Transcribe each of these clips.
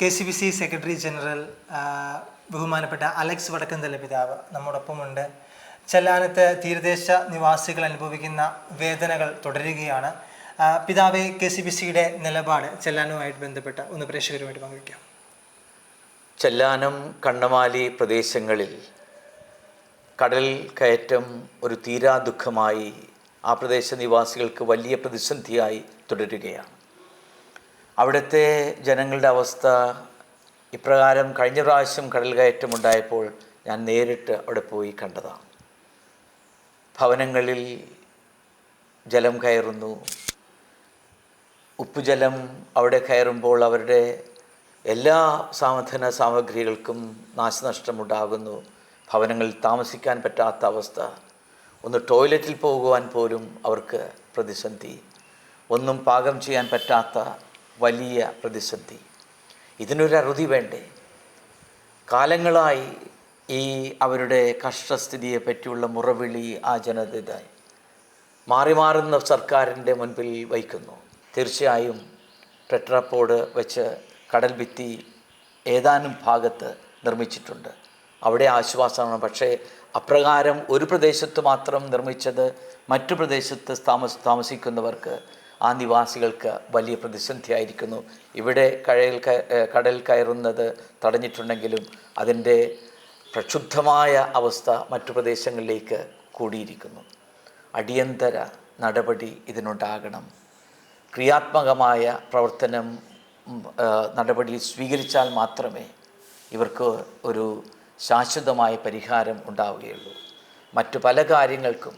K C B C secretary general ബഹുമാനപ്പെട്ട Alex Vadakkanthala പിതാവ് നമ്മോടൊപ്പമുണ്ട്. ചെല്ലാനത്ത് തീരദേശ നിവാസികൾ അനുഭവിക്കുന്ന വേദനകൾ തുടരുകയാണ്. പിതാവെ കെ സി ബി സിയുടെ നിലപാട് ചെല്ലാനുമായിട്ട് ബന്ധപ്പെട്ട ഒന്ന് പ്രേക്ഷകരുമായിട്ട് പങ്കുവയ്ക്കാം. ചെല്ലാനം കണ്ണമാലി പ്രദേശങ്ങളിൽ കടൽ കയറ്റം ഒരു തീരാ ദുഃഖമായി ആ പ്രദേശ നിവാസികൾക്ക് വലിയ പ്രതിസന്ധിയായി തുടരുകയാണ്. അവിടുത്തെ ജനങ്ങളുടെ അവസ്ഥ ഇപ്രകാരം കഴിഞ്ഞ പ്രാവശ്യം കടൽ കയറ്റമുണ്ടായപ്പോൾ ഞാൻ നേരിട്ട് അവിടെ പോയി കണ്ടതാണ്. ഭവനങ്ങളിൽ ജലം കയറുന്നു. ഉപ്പുജലം അവിടെ കയറുമ്പോൾ അവരുടെ എല്ലാ സാധന സാമഗ്രികൾക്കും നാശനഷ്ടമുണ്ടാകുന്നു. ഭവനങ്ങളിൽ താമസിക്കാൻ പറ്റാത്ത അവസ്ഥ. ഒന്ന് ടോയ്ലറ്റിൽ പോകുവാൻ പോലും അവർക്ക് പ്രതിസന്ധി. ഒന്നും പാകം ചെയ്യാൻ പറ്റാത്ത വലിയ പ്രതിസന്ധി. ഇതിനൊരു അറുതി വേണ്ടേ? കാലങ്ങളായി ഈ അവരുടെ കഷ്ടസ്ഥിതിയെ പറ്റിയുള്ള മുറവിളി ആ ജനത മാറി മാറുന്ന സർക്കാരിന്റെ മുൻപിൽ വയ്ക്കുന്നു. തീർച്ചയായും ടെട്രാപ്പോഡ് വെച്ച് കടൽ ഭിത്തി ഏതാനും ഭാഗത്ത് നിർമ്മിച്ചിട്ടുണ്ട്. അവിടെ ആശ്വാസമാണ്. പക്ഷേ അപ്രകാരം ഒരു പ്രദേശത്ത് മാത്രം നിർമ്മിച്ചത് മറ്റു പ്രദേശത്ത് താമസ താമസിക്കുന്നവർക്ക് ആ നിവാസികൾക്ക് വലിയ പ്രതിസന്ധിയായിരിക്കുന്നു. ഇവിടെ കഴയിൽ കടൽ കയറുന്നത് തടഞ്ഞിട്ടുണ്ടെങ്കിലും അതിന്റെ പ്രക്ഷുബ്ധമായ അവസ്ഥ മറ്റു പ്രദേശങ്ങളിലേക്ക് കൂടിയിരിക്കുന്നു. അടിയന്തര നടപടി ഇതിനുണ്ടാകണം. ക്രിയാത്മകമായ പ്രവർത്തനം നടപടി സ്വീകരിച്ചാൽ മാത്രമേ ഇവർക്ക് ഒരു ശാശ്വതമായ പരിഹാരം ഉണ്ടാവുകയുള്ളൂ. മറ്റു പല കാര്യങ്ങൾക്കും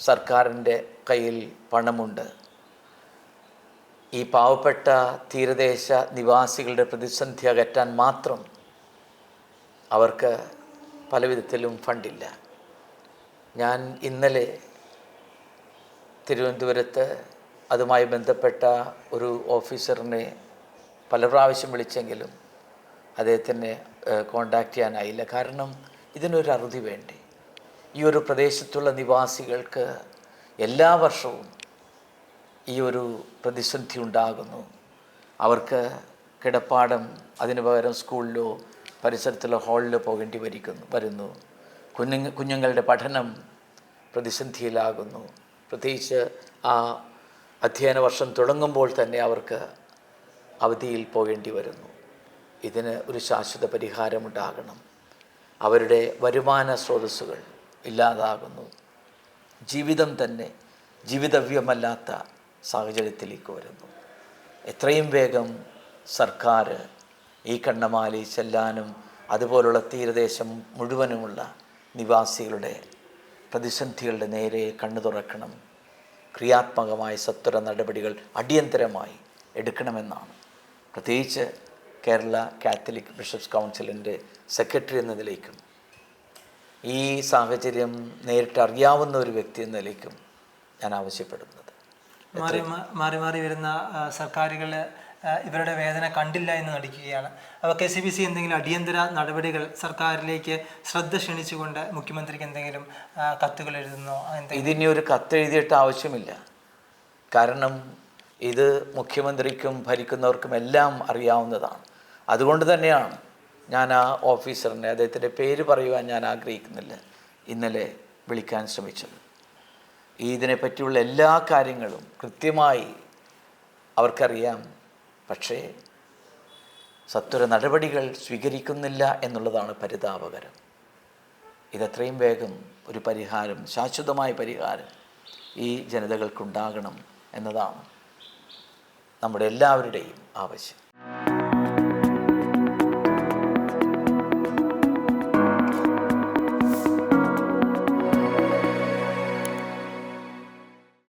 സർക്കാരിന്റെ കയ്യിൽ പണമുണ്ട്. ഈ പാവപ്പെട്ട തീരദേശ നിവാസികളുടെ പ്രതിസന്ധി അകറ്റാൻ മാത്രം അവർക്ക് പലവിധത്തിലും ഫണ്ടില്ല. ഞാൻ ഇന്നലെ തിരുവനന്തപുരത്ത് അതുമായി ബന്ധപ്പെട്ട ഒരു ഓഫീസറിനെ പല പ്രാവശ്യം വിളിച്ചെങ്കിലും അദ്ദേഹത്തിനെ കോണ്ടാക്ട് ചെയ്യാനായില്ല. കാരണം ഇതിനൊരു അറുതി വേണ്ടേ? ഈ ഒരു പ്രദേശത്തുള്ള നിവാസികൾക്ക് എല്ലാ വർഷവും ഈ ഒരു പ്രതിസന്ധി ഉണ്ടാകുന്നു. അവർക്ക് കിടപ്പാടം അതിന് പകരം സ്കൂളിലോ പരിസരത്തുള്ള ഹാളിലോ പോകേണ്ടി വരിക്കുന്നു വരുന്നു. കുഞ്ഞുങ്ങ കുഞ്ഞുങ്ങളുടെ പഠനം പ്രതിസന്ധിയിലാകുന്നു. പ്രത്യേകിച്ച് ആ അധ്യയന വർഷം തുടങ്ങുമ്പോൾ തന്നെ അവർക്ക് അവധിയിൽ പോകേണ്ടി വരുന്നു. ഇതിന് ഒരു ശാശ്വത പരിഹാരമുണ്ടാകണം അവരുടെ വരുമാന സ്രോതസ്സുകൾ ഇല്ലാതാകുന്നു. ജീവിതം തന്നെ ജീവിതവ്യമല്ലാത്ത സാഹചര്യത്തിലേക്ക് വരുന്നു. എത്രയും വേഗം സർക്കാർ ഈ കണ്ണമാലി ചെല്ലാനും അതുപോലുള്ള തീരദേശം മുഴുവനുമുള്ള നിവാസികളുടെ പ്രതിസന്ധികളുടെ നേരെ കണ്ണു തുറക്കണം. ക്രിയാത്മകമായ സത്വര നടപടികൾ അടിയന്തരമായി എടുക്കണമെന്നാണ്. പ്രത്യേകിച്ച് കേരള കാത്തലിക് ബിഷപ്സ് കൗൺസിലിന്റെ സെക്രട്ടറി എന്ന നിലയ്ക്കും ഈ സാഹചര്യം നേരിട്ട് അറിയാവുന്ന ഒരു വ്യക്തി എന്ന നിലയ്ക്കും ഞാൻ ആവശ്യപ്പെടുന്നത് മാറി മാറി മാറി വരുന്ന സർക്കാരുകൾ ഇവരുടെ വേദന കണ്ടില്ല എന്ന് നടിക്കുകയാണ്. അപ്പോൾ കെ സി ബി സി എന്തെങ്കിലും അടിയന്തര നടപടികൾ സർക്കാരിലേക്ക് ശ്രദ്ധ ക്ഷണിച്ചുകൊണ്ട് മുഖ്യമന്ത്രിക്ക് എന്തെങ്കിലും കത്തുകൾ എഴുതുന്നോ ഇതിനി ഒരു കത്ത് എഴുതിയിട്ട് ആവശ്യമില്ല. കാരണം ഇത് മുഖ്യമന്ത്രിക്കും ഭരിക്കുന്നവർക്കും എല്ലാം അറിയാവുന്നതാണ്. അതുകൊണ്ട് തന്നെയാണ് ഞാൻ ആ ഓഫീസറിനെ അദ്ദേഹത്തിന്റെ പേര് പറയുവാൻ ഞാൻ ആഗ്രഹിക്കുന്നില്ല ഇന്നലെ വിളിക്കാൻ ശ്രമിച്ചത്. ഇതിനെപ്പറ്റിയുള്ള എല്ലാ കാര്യങ്ങളും കൃത്യമായി അവർക്കറിയാം. പക്ഷേ സത്വര നടപടികൾ സ്വീകരിക്കുന്നില്ല എന്നുള്ളതാണ് പരിതാപകരം. ഇതത്രയും വേഗം ഒരു പരിഹാരം ശാശ്വതമായ പരിഹാരം ഈ ജനതകൾക്കുണ്ടാകണം എന്നതാണ് നമ്മുടെ എല്ലാവരുടെയും ആവശ്യം.